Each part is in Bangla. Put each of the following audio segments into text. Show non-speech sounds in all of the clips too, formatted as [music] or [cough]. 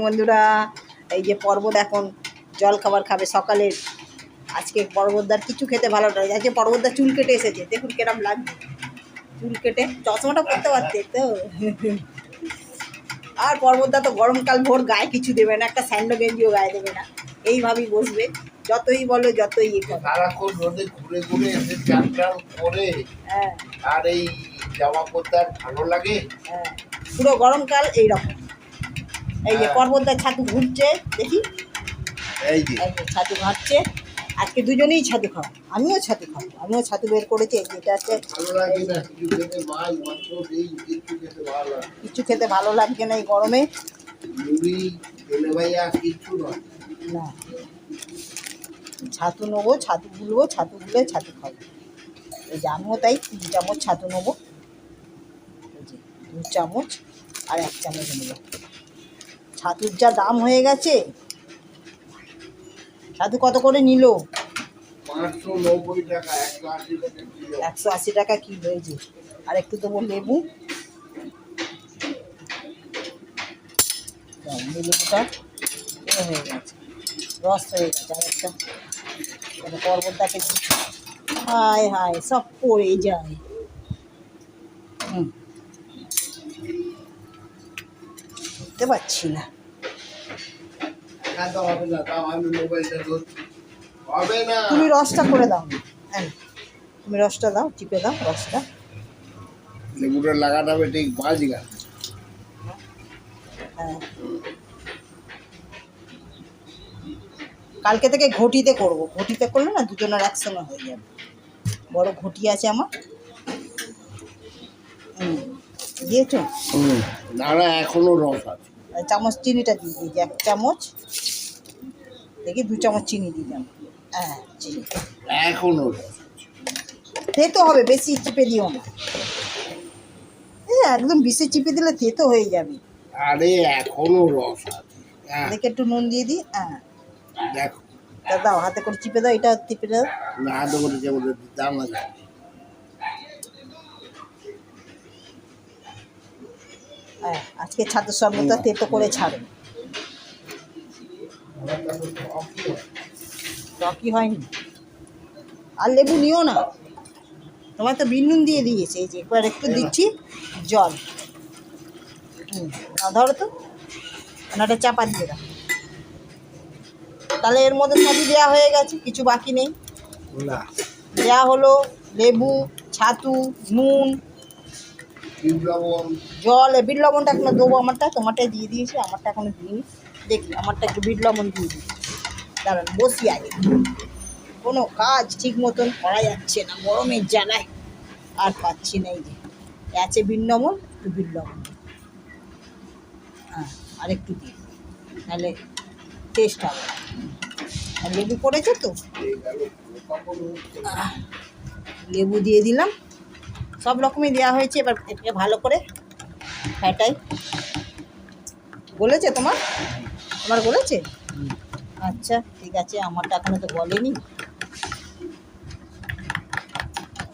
বন্ধুরা এই যে পর্বত এখন জল খাবার খাবে সকালের আজকে পর্বতদার কিছু খেতে ভালো লাগে আজকে পর্বতদার চুল কেটে এসেছে। দেখুন কিরম লাগবে চুল কেটে চশমাটা পরতে পারতে তো। আর পর্বতদা তো গরমকাল ভোর গায়ে কিছু দেবে না একটা স্যান্ডো গেঞ্জিও গায়ে দেবে না। এইভাবেই বসবে। যতই বলো যতই ইয়ে সারাক্ষণ রোদে ঘুরে ঘুরে এসে চান টান করে হ্যাঁ। আর এই জামা পরতে আর ভালো লাগে? হ্যাঁ। পুরো গরমকাল এইরকম। এই যে হ্যাঁ। পর্বতদার ছাতু ঘুরছে দেখি। এই যে। ছাতু ঘাটছে। আজকে দুজনেই ছাতু খাব আমিও ছাতু খাব আমিও ছাতু বের করেছি যেটা আছে কিছু খেতে ভালো লাগছে না এই গরমে। না। ছাতু নেব ছাতু গুলবো ছাতু গুলে ছাতু খাব। এই যে আমিও তাই তিন চামচ ছাতু নেব। দু চামচ আর এক চামচ নেব। ছাতুর যা দাম হয়ে গেছে ছাতু কত করে নিল? একশো আশি টাকা এই যে আর একটু দেবো লেবু। লেবুটা হয়ে গেছে, রস হয়ে গেছে আর একটা হায় হায়, সব পড়ে যায়। বুঝতে পারছি না। হবে না তুমি রসটা করে দাও। হ্যাঁ তুমি রসটা দাও টিপে দাও রসটা। লেবুটা হবে ঠিক পাঁচ গাছ হ্যাঁ। কালকে থেকে ঘটিতে করব। ঘটিতে করলে না দুজনের একসঙ্গে হয়ে যাবে। বড় ঘটি আছে আমার। দিয়েছ? দাঁড়া এখনও রস আছে। চামচ চিনিটা দিয়ে দিয়েছি এক চামচ। দেখি দু চামচ চিনি দিলাম। হ্যাঁ চিনি। এখনও। রস তেতো হবে বেশি চিপে দিও না। একদম বেশি চিপে দিলে তেতো হয়ে যাবে। আরে এখনও রস আছে। হ্যাঁ। দেখে একটু নুন দিয়ে দিই হ্যাঁ। দেখো। দাও হাতে করে চিপে দাও এটা চিপে দাও। না হাতে করে যেমন দাম না। হ্যাঁ আজকে ছাত্র শরবতটা তেতো করে ছাড়ো। টকি হয়নি। আর লেবু নিও না। তোমার তো বিনুন দিয়ে দিয়েছে এই যে একবার একটু দিচ্ছি জল। হুম ধরো তো। ওনাটা চাপা দিয়ে দাও। তাহলে এর মধ্যে সবই দেওয়া হয়ে গেছে কিছু বাকি নেই। দেওয়া হলো লেবু ছাতু নুন জল বিট লবণটা এখনও দেবো আমারটা তোমারটাই দিয়ে দিয়েছি আমারটা এখনও দিইনি। দেখি আমারটা একটু বিট লবণ দিয়ে দিই। দাঁড়ান বসি আগে। কোনো কাজ ঠিক মতন করা যাচ্ছে না গরমের জ্বালায়। আর পাচ্ছি না এই যে আছে বিট লবণ একটু বিট লবণ হ্যাঁ আর একটু দিই। তাহলে টেস্ট হবে। আর লেবু পড়েছে তো? লেবু দিয়ে দিলাম। সব রকমই দেওয়া হয়েছে এবার এটাকে ভালো করে ফ্যাটাই। বলেছে তোমার? তোমার বলেছে আচ্ছা ঠিক আছে আমারটা এখনও তো বলেনি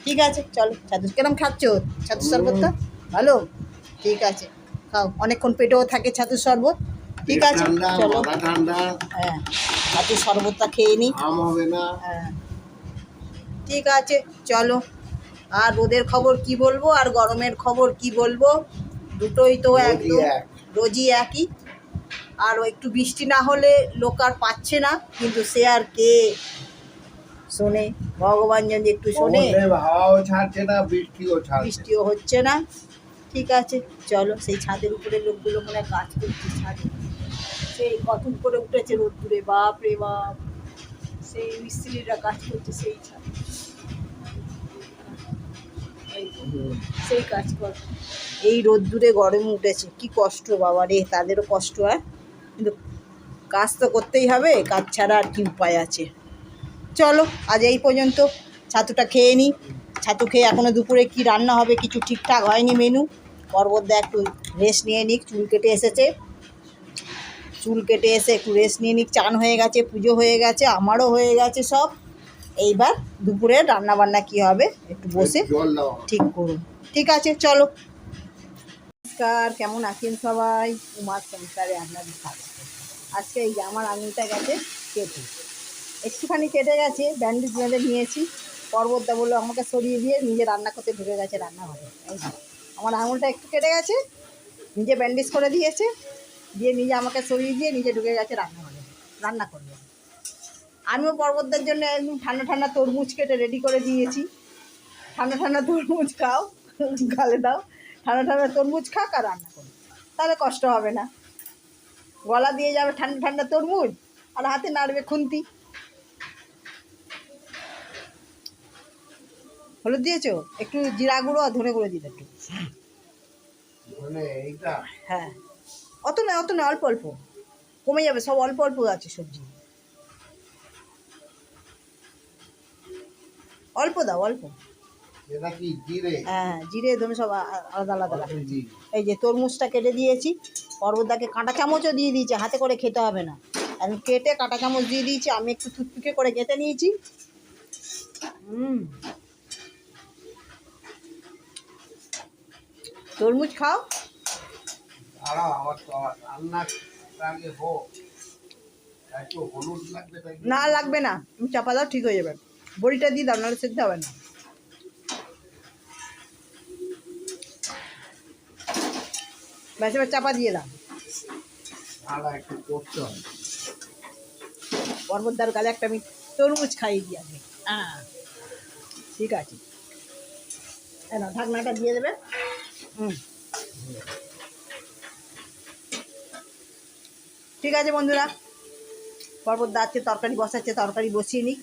ঠিক আছে চলো ছাতু কেরম খাচ্ছ? ছাতু শরবতটা ভালো? ঠিক আছে খাও। অনেকক্ষণ পেটেও থাকে ছাতু শরবত। ঠিক আছে চলো। হ্যাঁ ছাতু শরবতটা খেয়ে না। হ্যাঁ। ঠিক আছে চলো। আর রোদের খবর কি বলব? আর গরমের খবর কি বলব? দুটোই তো একদম এক। রোজই একই। আর একটু বৃষ্টি না হলে লোক আর পাচ্ছে না কিন্তু সে আর কে? শোনে ভগবান যদি একটু শোনে। হাওয়াও ছাড়ছে না বৃষ্টিও বৃষ্টিও হচ্ছে না। ঠিক আছে চলো সেই ছাদের উপরে লোকগুলো মনে হয় কাজ করছে ছাদে। সেই কখন করে উঠেছে রোদ্দুরে বাপ রে বাপ। সেই মিস্ত্রিরা কাজ করছে সেই ছাদে। সেই কাজ কর। এই রোদ্দুরে গরমে উঠেছে, কি কষ্ট বাবা রে, তাদেরও কষ্ট হয়। কিন্তু কাজ তো করতেই হবে, কাজ ছাড়া আর কি উপায় আছে। চলো, আজ এই পর্যন্ত। ছাতুটা খেয়ে নিই ছাতু খেয়ে এখনও দুপুরে কি রান্না হবে কিছু ঠিকঠাক হয়নি মেনু। পর্বতদা একটু রেস্ট নিয়ে নিক, চুল কেটে এসেছে। চুল কেটে এসে একটু রেস্ট নিয়ে নিক, চান হয়ে গেছে, পুজো হয়ে গেছে, আমারও হয়ে গেছে সব। এইবার দুপুরে রান্না বান্না কি হবে একটু বসে ঠিক করুন। ঠিক আছে চলো। নমস্কার কেমন আছেন সবাই? উমার সংসারে আপনাদের স্বাগত। আজকে এই আমার আঙুলটা গেছে কেটে। একটুখানি কেটে গেছে ব্যান্ডেজ বেঁধে নিয়েছি। পর্বতদা বলল আমাকে সরিয়ে দিয়ে নিজে রান্না করতে ঢুকে গেছে রান্নাঘরে। আমার আঙুলটা একটু কেটে গেছে নিজে ব্যান্ডেজ করে দিয়েছে। দিয়ে নিজে আমাকে সরিয়ে দিয়ে নিজে ঢুকে গেছে রান্নাঘরে। রান্না করবে। আমিও পর্বতদের জন্য একদম ঠান্ডা ঠান্ডা তরমুজ কেটে রেডি করে দিয়েছি। ঠান্ডা ঠান্ডা তরমুজ খাও গালে দাও। ঠান্ডা ঠান্ডা তরমুজ খাক আর রান্না করো। তাহলে কষ্ট হবে না। গলা দিয়ে যাবে ঠান্ডা ঠান্ডা তরমুজ আর হাতে নাড়বে খুন্তি। হলুদ দিয়েছ? একটু জিরা গুঁড়ো আর ধনে গুঁড়ো দিতে একটু। হ্যাঁ। অত নয় অত নয় অল্প অল্প। কমে যাবে সব অল্প অল্প আছে সবজি। অল্প দাও অল্প। জিরে? হ্যাঁ জিরে ধনে সব আলাদা আলাদা এই যে তরমুজটা কেটে দিয়েছি পর্বতদাকে কাঁটা চামচও দিয়ে দিয়েছি হাতে করে খেতে হবে না। আমি কেটে কাঁটা চামচ দিয়ে দিয়েছি আমি একটু টুকটুকে করে কেটে নিয়েছি। হুম। তরমুজ খাও। না লাগবে না। তুমি চাপা দাও ঠিক হয়ে যাবে। বড়িটা দিয়ে দাও নাহলে সেদ্ধ হবে না। ব্যাস এবার চাপা দিয়ে দাও। পর্বতদার গালে একটা আমি তরমুজ খাইয়ে দিই আগে। হ্যাঁ। ঠিক আছে। ঢাকনাটা দিয়ে দেবে। হুম। ঠিক আছে বন্ধুরা পর্বতদা আছে তরকারি বসাচ্ছে তরকারি বসিয়ে নিই।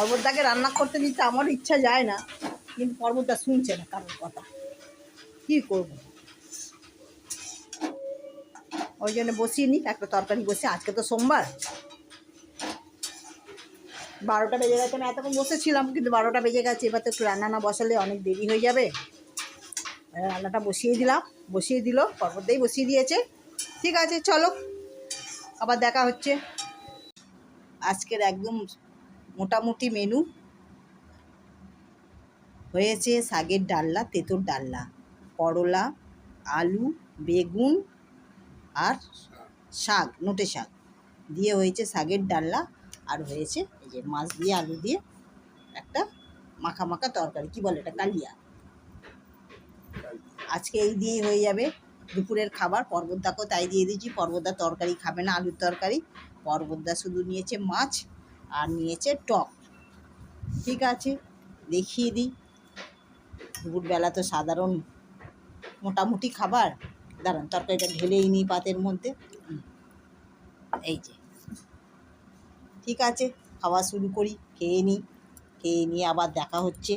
পর্বতদাকে রান্না করতে দিতে আমার ইচ্ছা যায় না, কিন্তু পর্বতদা শুনছে না কারোর কথা। কী করব? ওই জন্য বসিয়ে নিই একটা তরকারি বসে, আজকে তো সোমবার। বারোটা বেজে গেছে, আমি এতক্ষণ বসেছিলাম, কিন্তু বারোটা বেজে গেছে, এবার তো একটু রান্না না বসালে অনেক দেরি হয়ে যাবে। রান্নাটা বসিয়ে দিলাম, বসিয়ে দিল পর্বতেই বসিয়ে দিয়েছে। ঠিক আছে, চলো, আবার দেখা হচ্ছে। আজকের একদম মোটামুটি মেনু হয়েছে শাগের ডালনা, তেঁতুর ডালনা, করলা, আলু, বেগুন আর শাক, নোটে শাক। দিয়ে হয়েছে শাগের ডালনা আর হয়েছে এই যে মাছ দিয়ে, আলু দিয়ে একটা মাখা মাখা তরকারি। কি বলে এটা? কালিয়া। আজকে এই দিয়েই হয়ে যাবে দুপুরের খাবার। পর্বতদাকেও তাই দিয়ে দিয়েছি। পর্বতদা তরকারি খাবে না, আলুর তরকারি। পর্বতদা শুধু নিয়েছে মাছ। আর নিয়েছে টক। ঠিক আছে দেখিয়ে দিই। দুপুরবেলা তো সাধারণ মোটামুটি খাবার। দাঁড়ান তরকারিটা ঢেলেই নিই পাতের মধ্যে। এই যে। ঠিক আছে খাওয়া শুরু করি খেয়ে নিই। খেয়ে নিয়ে আবার দেখা হচ্ছে।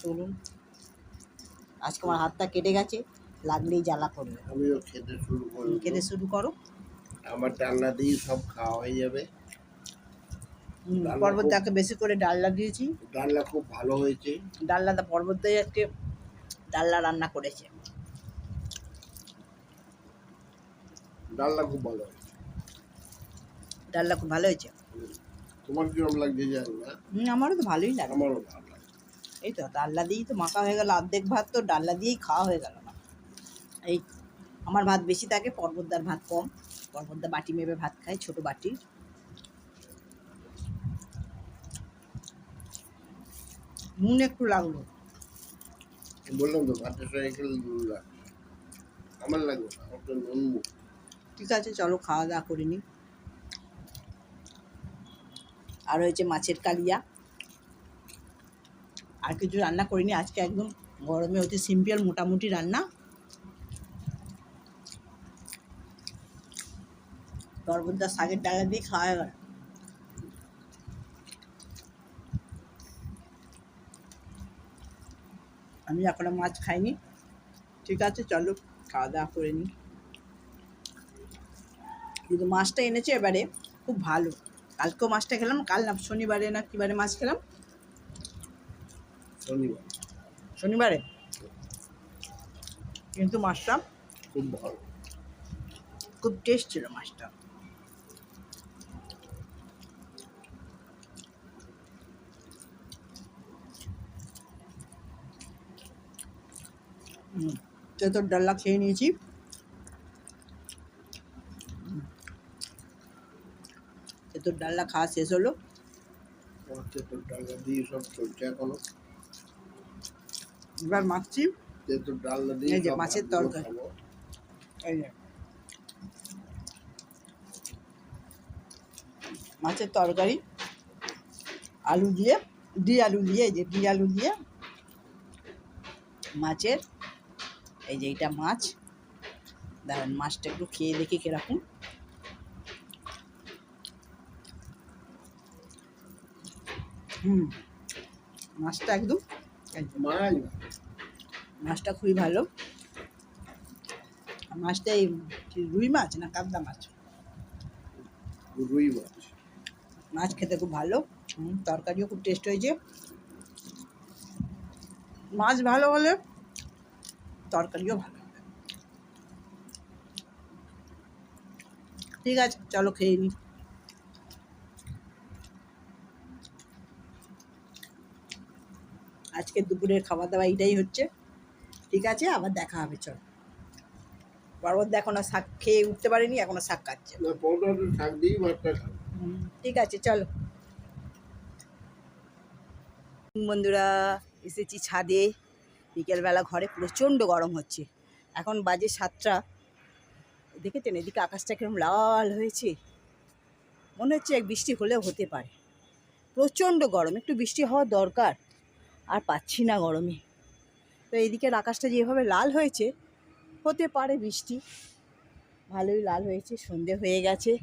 চলুন। আজকে আমার হাতটা কেটে গেছে লাগলেই জ্বালা করবে। আমিও খেতে শুরু খেতে শুরু করো। আমার ডালনা দিয়ে সব খাওয়া হয়ে যাবে। পর্বতদাকে বেশি করে ডালনা দিয়েছি। ডালনা খুব ভালো হয়েছে। ডালনাটা পর্বতদাই আজকে ডালনা রান্না করেছে। ডালনা খুব ভালো হয়েছে। ডালনা খুব ভালো হয়েছে? তোমার কিরম লাগছে জানি না আমারও তো ভালোই লাগে। আমারও ভালো লাগে। এই তো ডাল্লা দিয়েই তো মাখা হয়ে গেল অর্ধেক ভাত তো ডাল্লা দিয়েই খাওয়া হয়ে গেল না। এই আমার ভাত বেশি থাকে পর্বতদার ভাত কম। পর্বতদা বাটি মেপে ভাত খায় ছোট বাটি। নুন একটু লাগল। বললাম তো ভাতের সঙ্গে খেলে নুন লাগে আমার লাগবে আমার তো নুন ঠিক আছে চলো খাওয়া দাওয়া করে নিই আর হয়েছে মাছের কালিয়া। আর কিছু রান্না করিনি আজকে একদম গরমে হচ্ছে সিম্পল মোটামুটি রান্না। পর্বতদার শাকের ডালা দিয়ে খাওয়া গেল আমি এখনও মাছ খাইনি। ঠিক আছে চলো খাওয়া দাওয়া করে নিই। কিন্তু মাছটা এনেছে এবারে খুব ভালো। কালকেও মাছটা খেলাম কাল না শনিবারে না কিবারে মাছ খেলাম? শনিবার। শনিবারে? কিন্তু মাছটা খুব ভালো। খুব টেস্ট ছিল মাছটা। তেঁতর ডাল্লা খেয়ে নিয়েছি তেঁতর ডাল্লা খাওয়া শেষ হলো ডালনা দিয়ে সব চলছে এখনও এবার মাখছি তেঁতুল ডালনা দিয়ে এই যে মাছের তরকারি। এই যে মাছের তরকারি আলু দিয়ে ডি আলু দিয়ে যে ডি আলু দিয়ে মাছের এই যে এইটা মাছ। দাঁড়ান মাছটা একটু খেয়ে দেখি কীরকম। হুম মাছটা একদম মাছটা খুবই ভালো। মাছটা এই রুই মাছ না কাতলা মাছ? রুই মাছ। মাছ খেতে খুব ভালো। হুম, তরকারিও খুব টেস্ট হয়েছে। মাছ ভালো হলে তরকারিও ভালো হবে। ঠিক আছে চলো খেয়ে নিই আজকে দুপুরের খাওয়া দাওয়া এইটাই হচ্ছে। ঠিক আছে আবার দেখা হবে চলো। পর্বত এখনও শাক খেয়ে উঠতে পারিনি এখনও শাক না হুম, ঠিক আছে চলো। বন্ধুরা এসেছি ছাদে। বিকেলবেলা ঘরে প্রচণ্ড গরম হচ্ছে। এখন বাজে সাতটা। দেখেছেন এদিকে আকাশটা কিরম লাল হয়েছে? মনে হচ্ছে এক বৃষ্টি হলেও হতে পারে। প্রচণ্ড গরম, একটু বৃষ্টি হওয়া দরকার। আর পাচ্ছি না গরমে। তো এদিকের আকাশটা যেভাবে লাল হয়েছে, হতে পারে বৃষ্টি। ভালোই লাল হয়েছে, সন্ধে হয়ে গেছে,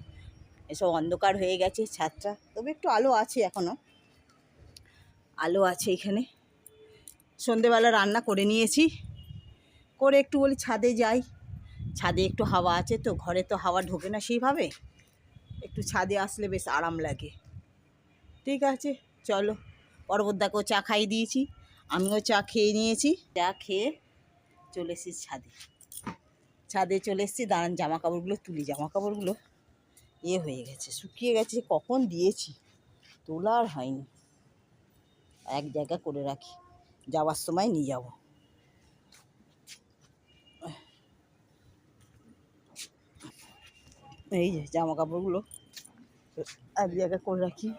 এসব অন্ধকার হয়ে গেছে ছাদটা। তবে একটু আলো আছে এখনও আলো আছে এখানে। সন্ধেবেলা রান্না করে নিয়েছি। করে একটু বলি ছাদে যাই। ছাদে একটু হাওয়া আছে তো, ঘরে তো হাওয়া ঢোকে না সেইভাবে। একটু ছাদে আসলে বেশ আরাম লাগে। ঠিক আছে, চলো। পর্বতদাকেও চা খাইয়ে দিয়েছি। আমিও চা খেয়ে নিয়েছি। চা খেয়ে চলে এসেছি ছাদে। ছাদে চলে এসেছি, দাঁড়ান জামা কাপড়গুলো তুলি। জামা কাপড়গুলো এ হয়ে গেছে, শুকিয়ে গেছে, কখন দিয়েছি? তোলা আর হয়নি। এক জায়গা করে রাখি। যাওয়ার সময় নিয়ে যাব। এই যে জামা কাপড়গুলো এক জায়গায় করে রাখি।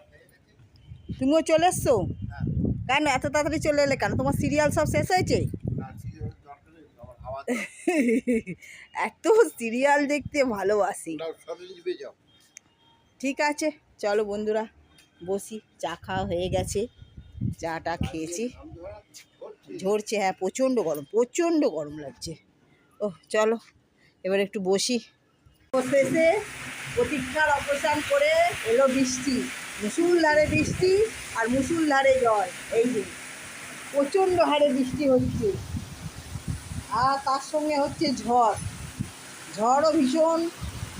তুমিও চলে এসছো? কেন এত তাড়াতাড়ি চলে এলে কেন? তোমার সিরিয়াল সব শেষ হয়েছে? [laughs] এত সিরিয়াল দেখতে ভালোবাসি। ঠিক আছে, চলো বন্ধুরা, বসি, চা খাওয়া হয়ে গেছে। চাটা খেয়েছি। ঝরছে হ্যাঁ প্রচণ্ড গরম প্রচণ্ড গরম লাগছে। ও চলো, এবার একটু বসি। শেষে প্রতীক্ষার অবসান করে এলো বৃষ্টি, মুসুলধারে বৃষ্টি আর মুসুলধারে জল, এই যে। প্রচণ্ড হারে বৃষ্টি হচ্ছে। আর তার সঙ্গে হচ্ছে ঝড়। ঝড়ও ভীষণ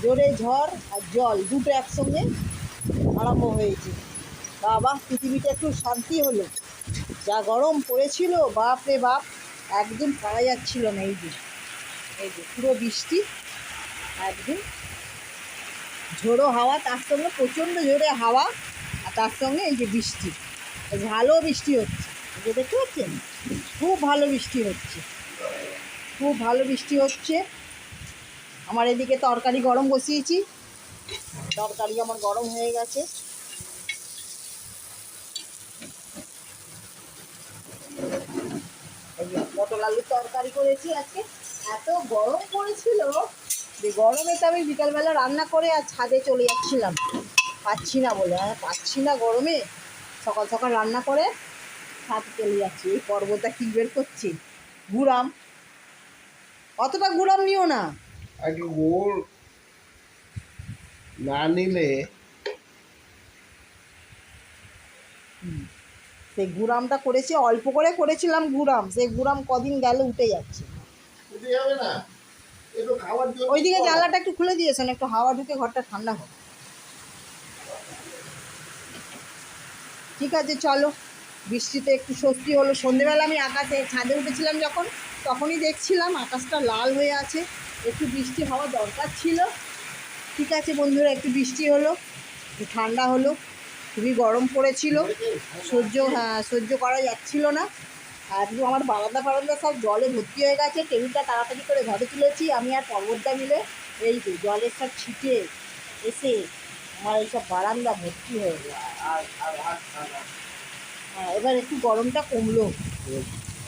জোরে ঝড় আর জল, দুটো একসঙ্গে আরম্ভ হয়েছে। বাবা পৃথিবীটা একটু শান্তি হলো। যা গরম পড়েছিল, বাপ রে বাপ একদম পারা যাচ্ছিল না এই যে। এই যে পুরো বৃষ্টি একদম ঝোড়ো হাওয়া, তার সঙ্গে প্রচণ্ড জোরে হাওয়া, আর তার সঙ্গে এই যে বৃষ্টি। ভালো বৃষ্টি হচ্ছে। যে দেখতে পাচ্ছেন? খুব ভালো বৃষ্টি হচ্ছে। খুব ভালো বৃষ্টি হচ্ছে। আমার এদিকে তরকারি গরম বসিয়েছি। তরকারি আমার গরম হয়ে গেছে এই যে পটল আলুর তরকারি করেছি আজকে। এত গরম পড়েছিল যে গরমে তো আমি বিকালবেলা রান্না করে আর ছাদে চলে যাচ্ছিলাম। পাচ্ছি না বলে হ্যাঁ পাচ্ছি না গরমে। সকাল সকাল রান্না করে ছাদে চলে যাচ্ছি। এই পর্বটা কি বের করছি? গুড়াম অতটা গুড়াম নিও না। একটু গোল না নিলে সেই গুড়ামটা করেছি অল্প করে করেছিলাম গুড়াম। সেই গুড়াম কদিন গেলে উঠে যাচ্ছে। ওইদিকে জানলাটা একটু খুলে দিয়েছেন একটু হাওয়া ঢুকে ঘরটা ঠান্ডা হোক। ঠিক আছে চলো। বৃষ্টিতে একটু স্বস্তি হলো। সন্ধেবেলা আমি আকাশে ছাদে উঠেছিলাম যখন তখনই দেখছিলাম আকাশটা লাল হয়ে আছে। একটু বৃষ্টি হওয়া দরকার ছিল। ঠিক আছে বন্ধুরা একটু বৃষ্টি হলো ঠান্ডা হলো। খুবই গরম পড়েছিল। সহ্য হ্যাঁ সহ্য করা যাচ্ছিল না। আর আমার বারান্দা ফারান্দা সব জলে ভর্তি হয়ে গেছে। টেবিলটা তাড়াতাড়ি করে ঘরে তুলেছি। আমি আর পর্বতটা মিলে এই জলের সব ছিটে এসে আমার এইসব বারান্দা ভর্তি হয়ে গেল। হ্যাঁ এবার একটু গরমটা কমলো।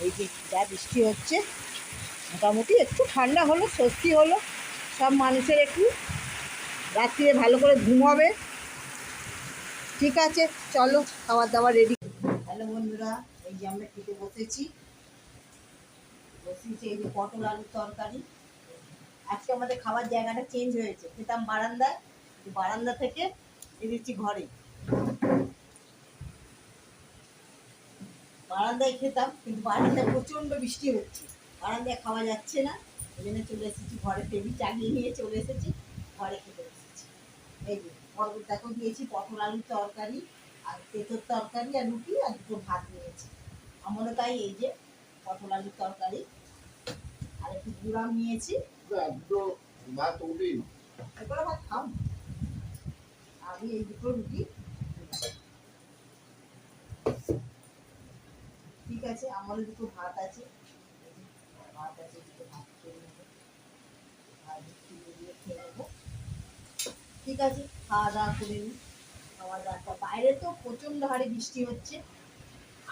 এই যে যা বৃষ্টি হচ্ছে, মোটামুটি একটু ঠান্ডা হলো, স্বস্তি হলো। সব মানুষের একটু রাত্রিরে ভালো করে ঘুম হবে। ঠিক আছে, চলো খাবার দাবার রেডি হ্যালো বন্ধুরা, এই যে আমরা খেতে বসেছি। বসেছি এই যে পটল আলুর তরকারি। আজকে আমাদের খাবার জায়গাটা চেঞ্জ হয়েছে। খেতাম বারান্দায় বারান্দা থেকে এসেছি ঘরে। বারান্দায় খেতাম, কিন্তু বারান্দায় প্রচণ্ড বৃষ্টি হচ্ছে। বারান্দায় খাওয়া যাচ্ছে না ওই জন্য চলে এসেছি ঘরে। টেবিল চাগিয়ে নিয়ে চলে এসেছি, ঘরে খেতে এসেছি এই পরবর্তীকেও দিয়েছি পটল আলুর তরকারি আর তেঁতোর তরকারি আর রুটি আর দুটো ভাত নিয়েছি। আমারও তাই এই যে পটল আলুর তরকারি। আর একটু গুড়াম নিয়েছি। ভাত উঠি এগুলো ভাত খাও আমি এই দুটো রুটি ঠিক আছে আমারও দুটো ভাত আছে। ভাত আছে দুটো ভাত খেয়ে নেব। আর একটু দিয়ে খেয়ে নেব। ঠিক আছে খাওয়া দাওয়া করে নিই খাওয়া দাওয়াটা বাইরে তো প্রচণ্ড হারে বৃষ্টি হচ্ছে।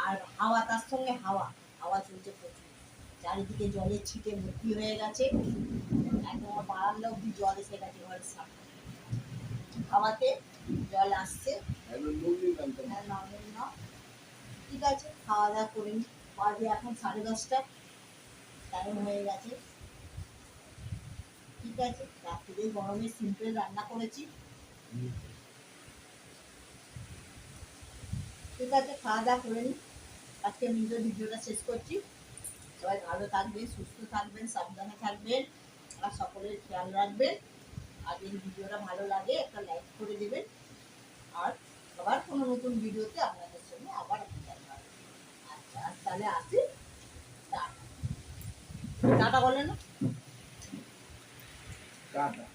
আর হাওয়া তার সঙ্গে হাওয়া হাওয়া চলছে প্রচুর চারিদিকে জলের ছিটে ভর্তি হয়ে গেছে। একদম বারান্দা অব্দি জল এসে গেছে ঘরের সামনে। হাওয়াতে জল আসছে। না ঠিক আছে খাওয়া দাওয়া করে নিই বাজে এখন সাড়ে দশটা। টাইম হয়ে গেছে। ঠিক আছে। রাত্রিরে গরমে সিম্পল রান্না করেছি। ঠিক আছে, খাওয়া দাওয়া করে নিই আজকে নিজের ভিডিওটা শেষ করছি। সবাই ভালো থাকবেন, সুস্থ থাকবেন, সাবধানে থাকবেন। আর সকলের খেয়াল রাখবেন। আর যদি ভিডিওটা ভালো লাগে, একটা লাইক করে দেবেন। আর আবার কোনো নতুন ভিডিওতে আপনাদের সঙ্গে আবার আচ্ছা আজ তাহলে আসি। টাটা বলে না? টাটা